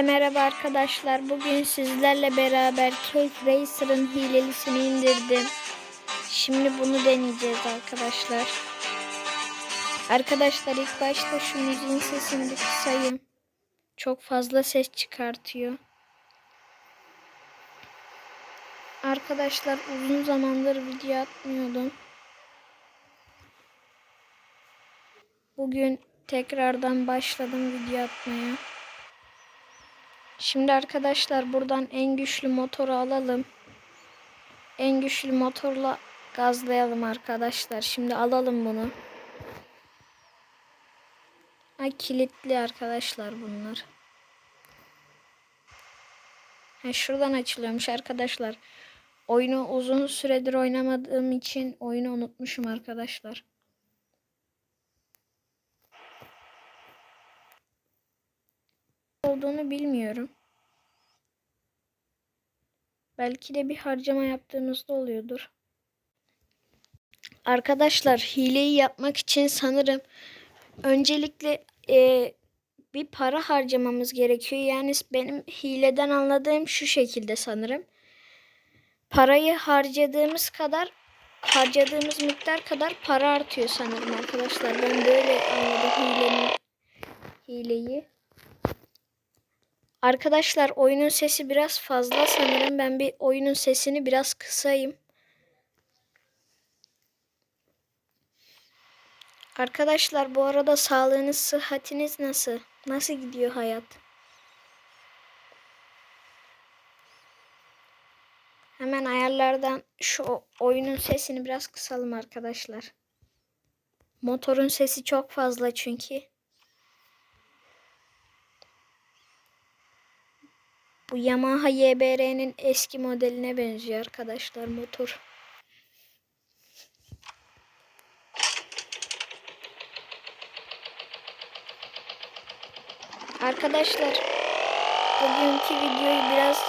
Hepinize merhaba arkadaşlar. Bugün sizlerle beraber Cake Racer'ın hilelisini indirdim. Şimdi bunu deneyeceğiz arkadaşlar. Arkadaşlar ilk başta şu müziğin sesini bir kısayım. Çok fazla ses çıkartıyor. Arkadaşlar uzun zamandır video atmıyordum. Bugün tekrardan başladım video atmaya. Şimdi arkadaşlar buradan en güçlü motoru alalım. En güçlü motorla gazlayalım arkadaşlar. Şimdi alalım bunu. Ay kilitli arkadaşlar bunlar. Ha, şuradan açılıyormuş arkadaşlar. Oyunu uzun süredir oynamadığım için oyunu unutmuşum arkadaşlar. Olduğunu bilmiyorum. Belki de bir harcama yaptığımızda oluyordur. Arkadaşlar hileyi yapmak için sanırım öncelikle e, bir para harcamamız gerekiyor. Yani benim hileden anladığım şu şekilde sanırım. Parayı harcadığımız kadar harcadığımız miktar kadar para artıyor sanırım arkadaşlar. Ben böyle anladım hilenin hileyi. Arkadaşlar oyunun sesi biraz fazla sanırım. Ben bir oyunun sesini biraz kısayım. Arkadaşlar bu arada sağlığınız, sıhhatiniz nasıl? Nasıl gidiyor hayat? Hemen ayarlardan şu oyunun sesini biraz kısalım arkadaşlar. Motorun sesi çok fazla çünkü. Bu Yamaha YBR'nin eski modeline benziyor arkadaşlar motor. Arkadaşlar bugünkü videoyu biraz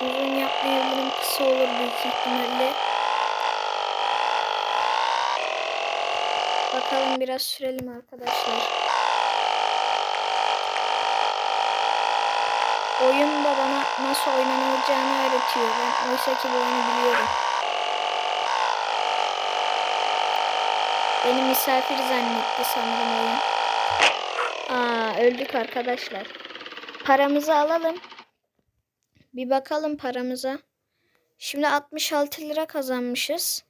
uzun yapmayabilirim. Kısa olur büyük ihtimalle. Bakalım biraz sürelim arkadaşlar. Oyun da bana nasıl oynanılacağını öğretiyor. Ben oysa ki bu oyunu biliyorum. Beni misafir zannetti sanırım oyun. Aa öldük arkadaşlar. Paramızı alalım. Bir bakalım paramıza. Şimdi 66 lira kazanmışız.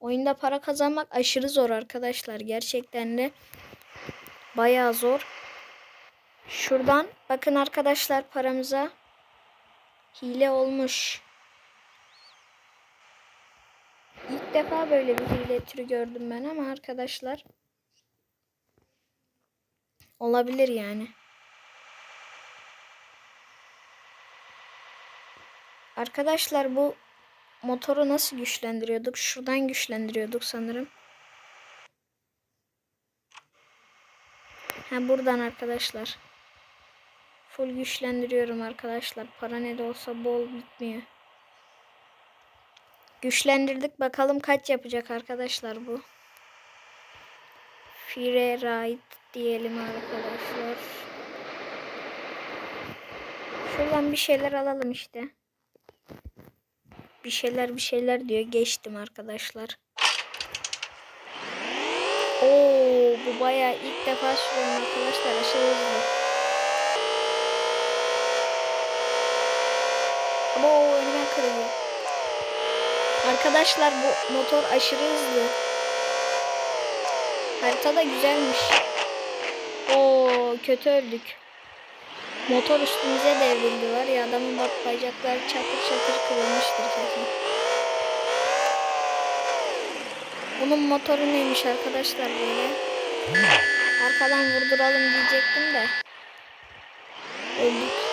Oyunda para kazanmak aşırı zor arkadaşlar. Gerçekten de bayağı zor. Şuradan bakın arkadaşlar paramıza hile olmuş. İlk defa böyle bir hile türü gördüm ben ama arkadaşlar olabilir yani. Arkadaşlar bu motoru nasıl güçlendiriyorduk? Şuradan güçlendiriyorduk sanırım. Ha buradan arkadaşlar. Full güçlendiriyorum arkadaşlar. Para ne de olsa bol bitmiyor. Güçlendirdik. Bakalım kaç yapacak arkadaşlar bu. Fire Ride diyelim arkadaşlar. Şuradan bir şeyler alalım işte. Bir şeyler bir şeyler diyor. Geçtim arkadaşlar. Oo bu bayağı ilk defa sürüyorum arkadaşlar. Aşırı hızlı. Ama o önüme kırılıyor. Arkadaşlar bu motor aşırı hızlı. Harita da güzelmiş. Oo kötü öldük. Motor üstümüze devrildi var ya adamın bak bacakları çatır çatır kırılmıştır kesin. Bunun motoru neymiş arkadaşlar böyle? Arkadan vurduralım diyecektim de. Öldük.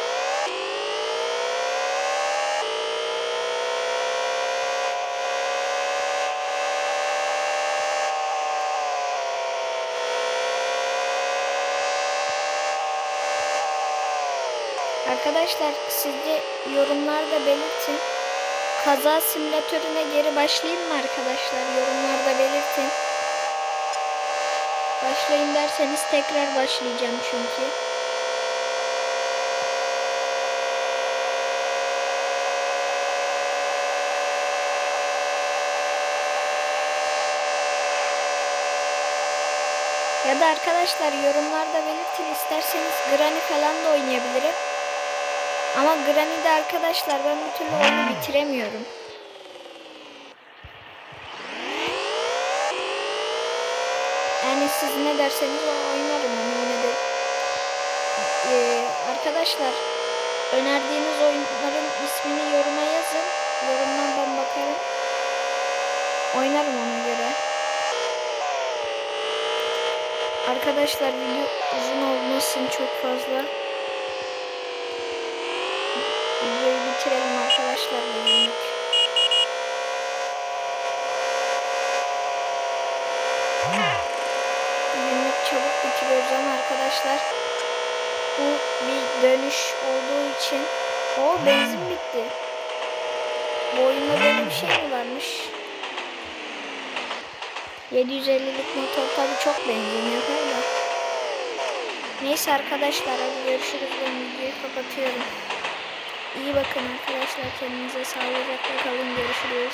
Arkadaşlar sizce yorumlarda belirtin. Kaza simülatörüne geri başlayayım mı arkadaşlar? Yorumlarda belirtin. Başlayın derseniz tekrar başlayacağım çünkü. Ya da arkadaşlar yorumlarda belirtin isterseniz Granny falan da oynayabilirim. Ama Granny'de arkadaşlar ben bir türlü oyunu bitiremiyorum. Yani siz ne derseniz oynarım onu yine de. Ee, arkadaşlar önerdiğiniz oyunların ismini yoruma yazın. Yorumdan ben bakarım. Oynarım ona göre. Arkadaşlar video uzun olmasın çok fazla. Videoyu bitirelim arkadaşlar bugünlük. Bugünlük çabuk bitiriyoruz ama arkadaşlar bu bir dönüş olduğu için o benzin bitti. Bu oyunda böyle bir şey mi varmış? 750'lik motor tabi çok benzin yapar da. Neyse arkadaşlar hadi görüşürüz ben videoyu kapatıyorum. İyi bakın arkadaşlar kendinize sağlıcakla kalın görüşürüz.